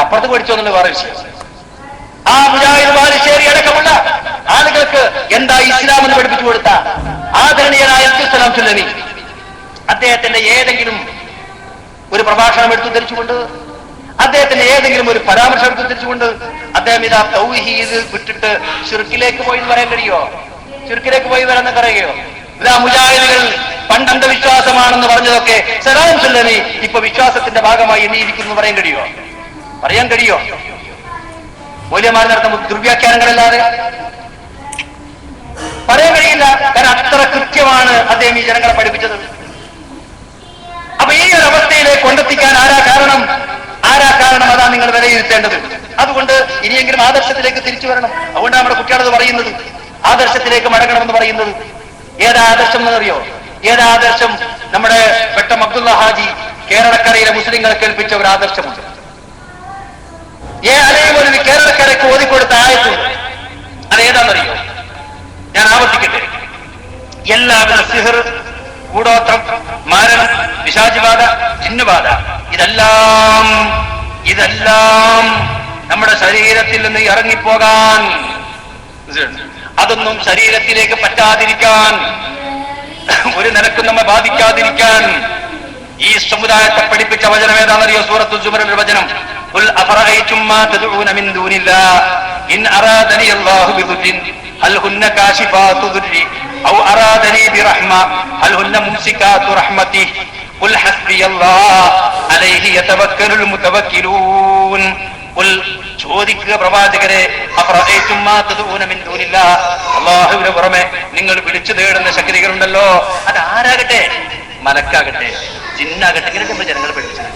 അപ്പുറത്ത് പഠിച്ചു എന്നുള്ള വേറെ വിഷയം. ആ മുജാഹിദ് ബാലിശ്ശേരി അടക്കമുള്ള ആളുകൾക്ക് എന്താ ഇസ്ലാം എന്ന് പഠിപ്പിച്ചു കൊടുത്ത ആദരണീയനായ അബ്ദുസ്ലാം ചുല്ലനി അദ്ദേഹത്തിന്റെ ഏതെങ്കിലും ഒരു പ്രഭാഷണം എടുത്തു ധരിച്ചുകൊണ്ട് അദ്ദേഹത്തിന്റെ ഏതെങ്കിലും ഒരു പരാമർശം എടുത്തു ധരിച്ചുകൊണ്ട് അദ്ദേഹം ഇതാ തൗഹീദ് വിട്ടിട്ട് ചുരുക്കിലേക്ക് പോയി എന്ന് പറയാൻ കഴിയോ ചുരുക്കിലേക്ക് പോയി വരാന്ന് പറയുകയോ? ഇതാ മുജാഹിദുകൾ പണ്ട് വിശ്വാസമാണെന്ന് പറഞ്ഞതൊക്കെ സലാം സുല്ലമി ഇപ്പൊ വിശ്വാസത്തിന്റെ ഭാഗമായി എണ്ണിയിരിക്കുന്നു പറയാൻ കഴിയോ പറയാൻ കഴിയോ മൂല്യമാർ നടത്തുന്ന ദുർവ്യാഖ്യാനങ്ങളല്ലാതെ പറയാൻ കഴിയില്ല. കാരണം അത്ര കൃത്യമാണ് അദ്ദേഹം ഈ ജനങ്ങളെ പഠിപ്പിച്ചത്. അപ്പൊ ഈ ഒരു അവസ്ഥയിലേക്ക് കൊണ്ടെത്തിക്കാൻ ആരാ കാരണം? ആരാ കാരണം അതാ നിങ്ങൾ വിലയിരുത്തേണ്ടത്? അതുകൊണ്ട് ഇനിയെങ്കിലും ആദർശത്തിലേക്ക് തിരിച്ചു വരണം. അതുകൊണ്ട് നമ്മുടെ കുട്ടികളത് പറയുന്നത്. ആദർശത്തിലേക്ക് മടങ്ങണമെന്ന് പറയുന്നത്. ഏതാ ആദർശം എന്നറിയോ? ഏതാ ആദർശം? നമ്മുടെ വെട്ടം അബ്ദുള്ള ഹാജി കേരളക്കരയിലെ മുസ്ലിങ്ങളെ കേൾപ്പിച്ച ഒരു ആദർശമുണ്ട്. ഏ അലയും ഒരു കേരളക്കരയ്ക്ക് ഓതിക്കൊടുത്ത ആയത്തുണ്ട് അതേതാണെന്നറിയോ ഞാൻ ആവർത്തിക്കട്ടെ. എല്ലാവരും സിഹർ കൂടോത്രം മാരണം പിശാചിബാധ ചിന്നുബാധ ഇതെല്ലാം ഇതെല്ലാം നമ്മുടെ ശരീരത്തിൽ നിന്ന് ഇറങ്ങിപ്പോകാൻ അതൊന്നും ശരീരത്തിലേക്ക് പറ്റാതിരിക്കാൻ ഒരു നിലക്കും നമ്മെ ബാധിക്കാതിരിക്കാൻ ഈ സമുദായത്തെ പഠിപ്പിച്ച വചനം ഏതാണെന്നറിയോ സൂറത്തു ജുമറിന്റെ വചനം قل أفرأيتم ما تدعون من دون الله إن أرادني الله بضر هل هن كاشفات ضري أو أرادني برحمة هل هن ممسكات رحمته قل حسبي الله عليه يتوكل المتوكلون قل ചോദിക്കുക പ്രവാചകരെ അഫറഅയ്തും മാ തദഊന മിൻ ദൂനില്ലാഹ് അല്ലാഹുവിന് പുറമെ നിങ്ങൾ വിളിച്ചു തേടുന്ന ശക്തികളുണ്ടല്ലോ അത് ആരാകട്ടെ മലക്കാകട്ടെ ജിന്നാകട്ടെ ഇങ്ങനെയൊക്കെ നമ്മൾ ജനങ്ങളെ പഠിപ്പിച്ചത്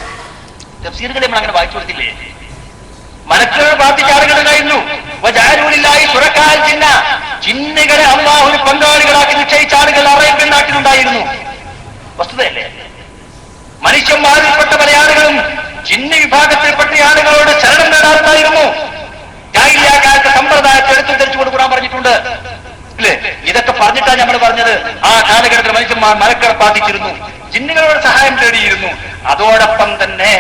തഫ്സീറുകൾ നമ്മൾ അങ്ങനെ വായിച്ചു കൊടുത്തില്ലേ മലക്കുകൾ പ്രാർത്ഥിച്ച ആളുകളുണ്ടായിരുന്നു വജാലൂലില്ലാഹി ശുറക്കാൽ ജിന്ന ജിന്നുകളെ അള്ളാഹുവിന് പങ്കാളികളാക്കി നിശ്ചയിച്ച മനുഷ്യന്മാരിൽപ്പെട്ട പല ആളുകളും ജിന്ന് വിഭാഗത്തിൽപ്പെട്ട ആളുകളോട് ശരണം നേടാറുണ്ടായിരുന്നു. ജാഹിലിയ സമ്പ്രദായത്തെ എടുത്തു ധരിച്ചു കൊടുക്കാൻ പറഞ്ഞിട്ടുണ്ട്. അല്ലേ ഇതൊക്കെ പറഞ്ഞിട്ടാണ് നമ്മൾ പറഞ്ഞത്. ആ കാലഘട്ടത്തിൽ മനുഷ്യന്മാർ മരക്കട ബാധിച്ചിരുന്നു. ജിന്നുകളോട് സഹായം തേടിയിരുന്നു. അതോടൊപ്പം തന്നെ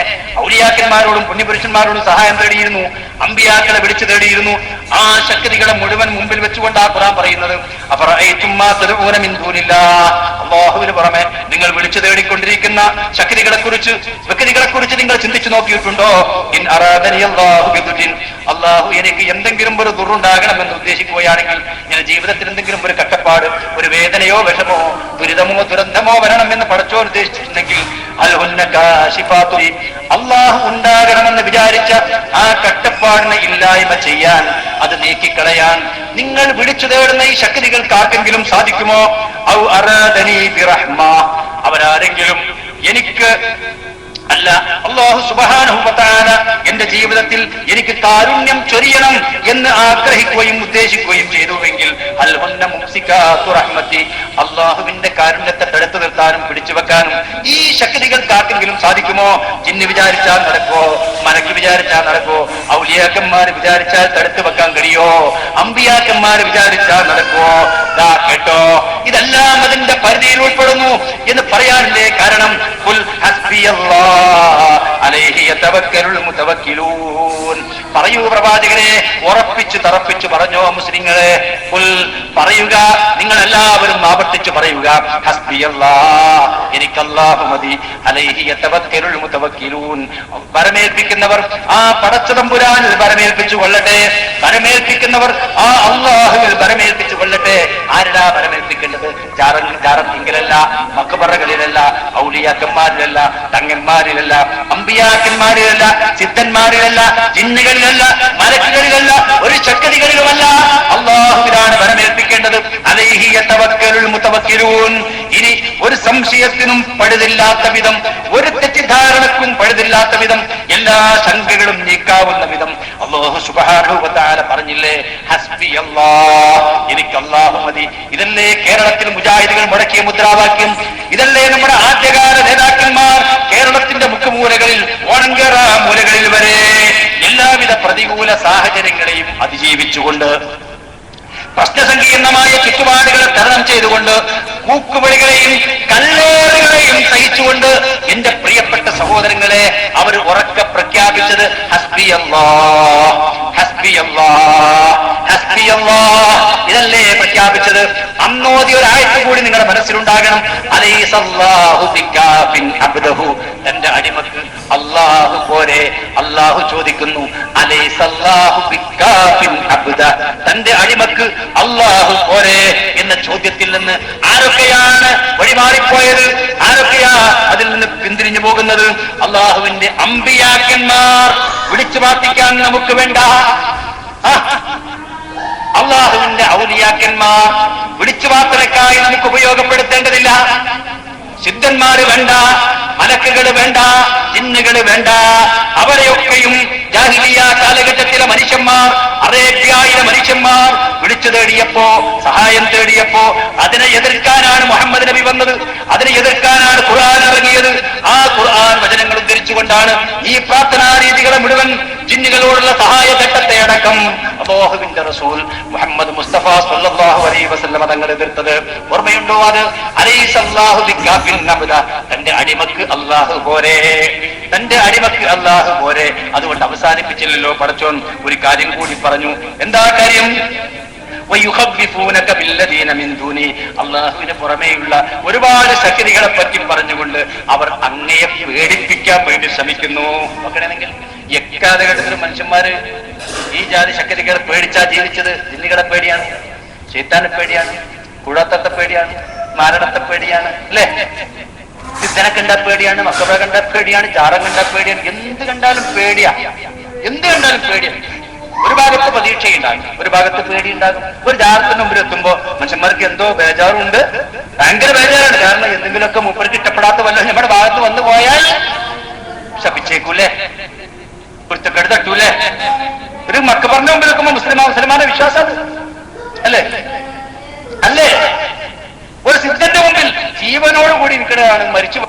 ഔലിയാക്കന്മാരോടും പുണ്യപുരുഷന്മാരോടും സഹായം തേടിയിരുന്നു. അമ്പിയാക്കളെ വിളിച്ചു തേടിയിരുന്നു. ആ ശക്തികളെ മുഴുവൻ മുമ്പിൽ വെച്ചുകൊണ്ട് ആ ഖുറാൻ പറയുന്നത് അള്ളാഹുവിന് പുറമെ നിങ്ങൾ വിളിച്ചു തേടിക്കൊണ്ടിരിക്കുന്ന ശക്തികളെ കുറിച്ച് വ്യക്തികളെ കുറിച്ച് നിങ്ങൾ ചിന്തിച്ചു നോക്കിയിട്ടുണ്ടോ ഇൻ. അള്ളാഹു എനിക്ക് എന്തെങ്കിലും ഒരു ദുറുണ്ടാകണമെന്ന് ഉദ്ദേശിക്കുകയാണെങ്കിൽ ഞാൻ ജീവിതത്തിൽ എന്തെങ്കിലും ഒരു കട്ടപ്പാട് ഒരു വേദനയോ വിഷമോ ദുരിതമോ ദുരന്തമോ വരണം എന്ന് പഠിച്ചോ ഉദ്ദേശിച്ചിട്ടുണ്ടെങ്കിൽ. അള്ളാഹു ഉണ്ടാകണമെന്ന് വിചാരിച്ച ആ കട്ടപ്പാടിനെ ഇല്ലായ്മ ചെയ്യാൻ അത് നീക്കിക്കളയാൻ നിങ്ങൾ വിളിച്ചു തേടുന്ന ഈ ശക്തികൾക്ക് ആർക്കെങ്കിലും സാധിക്കുമോ? അവരാരെങ്കിലും എനിക്ക് അല്ല അള്ളാഹു സുബാനുഭവത്താന എന്റെ ജീവിതത്തിൽ എനിക്ക് കാരുണ്യം ചൊരിയണം എന്ന് ആഗ്രഹിക്കുകയും ഉദ്ദേശിക്കുകയും ചെയ്തുവെങ്കിൽ അള്ളാഹുവിന്റെ കാരുണ്യത്തെ തടുത്തു നിർത്താനും പിടിച്ചു വെക്കാനും ഈ ശക്തികൾ കാക്കെങ്കിലും സാധിക്കുമോ? ജിന്ന് വിചാരിച്ചാൽ നടക്കോ മനക്ക് വിചാരിച്ചാൽ നടക്കോ ഔലിയാക്കന്മാര് വിചാരിച്ചാൽ തടുത്തു വെക്കാൻ കഴിയോ അമ്പിയാക്കന്മാര് വിചാരിച്ചാൽ നടക്കോ കേട്ടോ ഇതെല്ലാം അതിന്റെ പരിധിയിൽ ഉൾപ്പെടുന്നു എന്ന് പറയാനില്ലേ കാരണം? Allah പറയൂ പ്രവാചകരെ ഉറപ്പിച്ചു തറപ്പിച്ചു പറഞ്ഞോ മുസ്ലിങ്ങളെ. പറയുക നിങ്ങൾ എല്ലാവരും ആവർത്തിച്ചു പറയുക ഹസ്ബിയല്ലാഹ് എനിക്ക് മതി. അലൈഹി വരമേൽപ്പിക്കുന്നവർ ആ പടച്ചതമ്പുരാനിൽ വരമേൽപ്പിച്ചു കൊള്ളട്ടെ. വരമേൽപ്പിക്കുന്നവർ ആ അള്ളാഹുവിൽ വരമേൽപ്പിച്ചു കൊള്ളട്ടെ. ആരടാ വരമേൽപ്പിക്കേണ്ടത്? ജാറ ജാറത്തിങ്കലല്ല മക്കബറകളിലല്ല ഔലിയാക്കന്മാരിലല്ല തങ്ങന്മാരിലല്ല അമ്പിയാക്കന്മാരിലല്ല സിദ്ധന്മാരിലല്ല ജിന്നുകളിലല്ല മലക്കുകളിലല്ല ഒരു ശക്തികളിലുമല്ല അള്ളാഹുവിലാണ് വരമേൽപ്പിക്കേണ്ടത്. ഇനി ഒരു സംശയത്തിനും പഴുതില്ലാത്ത വിധം ഒരു തെറ്റിദ്ധാരണക്കും പഴുതില്ലാത്ത വിധം എല്ലാ ശങ്കകളും നീക്കാവുന്ന വിധം അള്ളാഹു വ പറഞ്ഞില്ലേ ഹസ്ബി അള്ളാ എനിക്ക് അള്ളാഹു മതി. ഇതല്ലേ കേരളത്തിൽ മുജാഹിദുകൾ മുടക്കിയ മുദ്രാവാക്യം? ഇതല്ലേ നമ്മുടെ ആദ്യകാല നേതാക്കന്മാർ സാഹചര്യങ്ങളെയും അതിജീവിച്ചുകൊണ്ട് പ്രശ്നസങ്കീർണമായ ചുറ്റുപാടുകളെ തരണം ചെയ്തുകൊണ്ട് കൂക്കുവിളികളെയും കല്ലേറുകളെയും സഹിച്ചുകൊണ്ട് എന്റെ പ്രിയപ്പെട്ട സഹോദരങ്ങളെ അവർ ഉറക്കെ പ്രഖ്യാപിച്ചത് ഹസ്ബി ഹസ്ബി ഹസ്ബി ഇതല്ലേ പ്രഖ്യാപിച്ചത്? അന്നോതി ഒരാഴ്ച കൂടി നിങ്ങളുടെ മനസ്സിലുണ്ടാകണം. അലൈസല്ലാഹു തന്റെ അടിമക്ക് അള്ളാഹു പോലെ അള്ളാഹു ചോദിക്കുന്നു തന്റെ അടിമക്ക് അള്ളാഹു പോലെ എന്ന ചോദ്യത്തിൽ നിന്ന് ആരൊക്കെയാണ് വഴിമാറിപ്പോയത്? ആരൊക്കെയാ അതിൽ നിന്ന് പിന്തിരിഞ്ഞു പോകുന്നത്? അള്ളാഹുവിന്റെ അമ്പിയാക്കന്മാർ വിളിച്ചു പ്രാർത്ഥിക്കാൻ നമുക്ക് വേണ്ട. അള്ളാഹുവിന്റെ ഔലിയാക്കന്മാർ വിളിച്ചു പ്രാർത്ഥനക്കായി നമുക്ക് ഉപയോഗപ്പെടുത്തേണ്ടതില്ല. സിദ്ധന്മാര് വേണ്ട മലക്കുകൾ വേണ്ട ജിന്നുകൾ വേണ്ട. അവരെയൊക്കെയും ജാഹിലിയ കാലഘട്ടത്തിലെ മനുഷ്യന്മാർ അറേബ്യയിലെ മനുഷ്യന്മാർ വിളിച്ചു തേടിയപ്പോ സഹായം തേടിയപ്പോ അതിനെ എതിർക്കാനാണ് മുഹമ്മദ് നബി വന്നത്. അതിനെ എതിർക്കാനാണ് ഖുർആൻ ഇറങ്ങിയത്. ആ ഖുർആൻ വചനങ്ങൾ ഉദ്ധരിച്ചുകൊണ്ടാണ് ഈ പ്രാർത്ഥനാ രീതികളെ മുഴുവൻ ജിന്നുകളോടുള്ള സഹായ ഘട്ടത്തെ അടക്കം അബോഹുവിന്റെ റസൂൽ മുഹമ്മദ് മുസ്തഫ സല്ലല്ലാഹു അലൈഹി വസല്ലമ തങ്ങൾ എതിർത്തത്. ഓർമ്മയുണ്ടോ അത്? അലൈസല്ലാഹു തന്റെ അടിമക്ക് അള്ളാഹു പോരെ. തന്റെ അടിമക്ക് അള്ളാഹു പോരെ. അതുകൊണ്ട് അവസാനിപ്പിച്ചില്ലല്ലോ പടച്ചോൻ. ഒരു കാര്യം കൂടി പറഞ്ഞു എന്താ കാര്യം? അള്ളാഹുവിനെ പുറമേയുള്ള ഒരുപാട് ശക്തികളെ പറ്റി പറഞ്ഞുകൊണ്ട് അവർ അങ്ങയെ പേടിപ്പിക്കാൻ വേണ്ടി ശ്രമിക്കുന്നു. നോക്കണമെങ്കിൽ എക്കാലഘട്ടത്തിലും മനുഷ്യന്മാര് ഈ ജാതി ശക്തികളെ പേടിച്ചാ ജീവിച്ചത്. ജിന്നുകളെ പേടിയാണ് ചീത്താനെ പേടിയാണ് കുഴത്തത്തെ പേടിയാണ് മാരണത്തെ പേടിയാണ് അല്ലേ? സിദ്ധനെ കണ്ട പേടിയാണ് മക്കബ കണ്ട പേടിയാണ് ചാറം കണ്ട പേടിയാണ്. എന്ത് കണ്ടാലും പേടിയാ. എന്ത് കണ്ടാലും പേടിയാണ് ഒരു ഭാഗത്ത് പ്രതീക്ഷയുണ്ടാകും ഒരു ഭാഗത്ത് പേടിയുണ്ടാകും. ഒരു ജാറത്തിന് മുമ്പിൽ എത്തുമ്പോ മനുഷ്യന്മാർക്ക് എന്തോ ബേജാറുണ്ട്. ഭയങ്കര ബേജാറാണ്. കാരണം എന്തെങ്കിലുമൊക്കെ മൂപ്പർക്ക് ഇഷ്ടപ്പെടാത്ത വല്ല നമ്മുടെ ഭാഗത്ത് വന്നു പോയാൽ ശപിച്ചേക്കൂലേ? കുരുത്തക്കേട് തട്ടൂലേ? ഒരു മക്കബറിന്റെ മുമ്പിൽ നിൽക്കുമ്പോ മുസ്ലിം മുസ്ലിമാന്റെ വിശ്വാസം. അല്ലേ? അല്ലേ? ഒരു സിദ്ധന്റെ മുമ്പിൽ ജീവനോട് കൂടി നിൽക്കുന്നതാണ് മരിച്ചു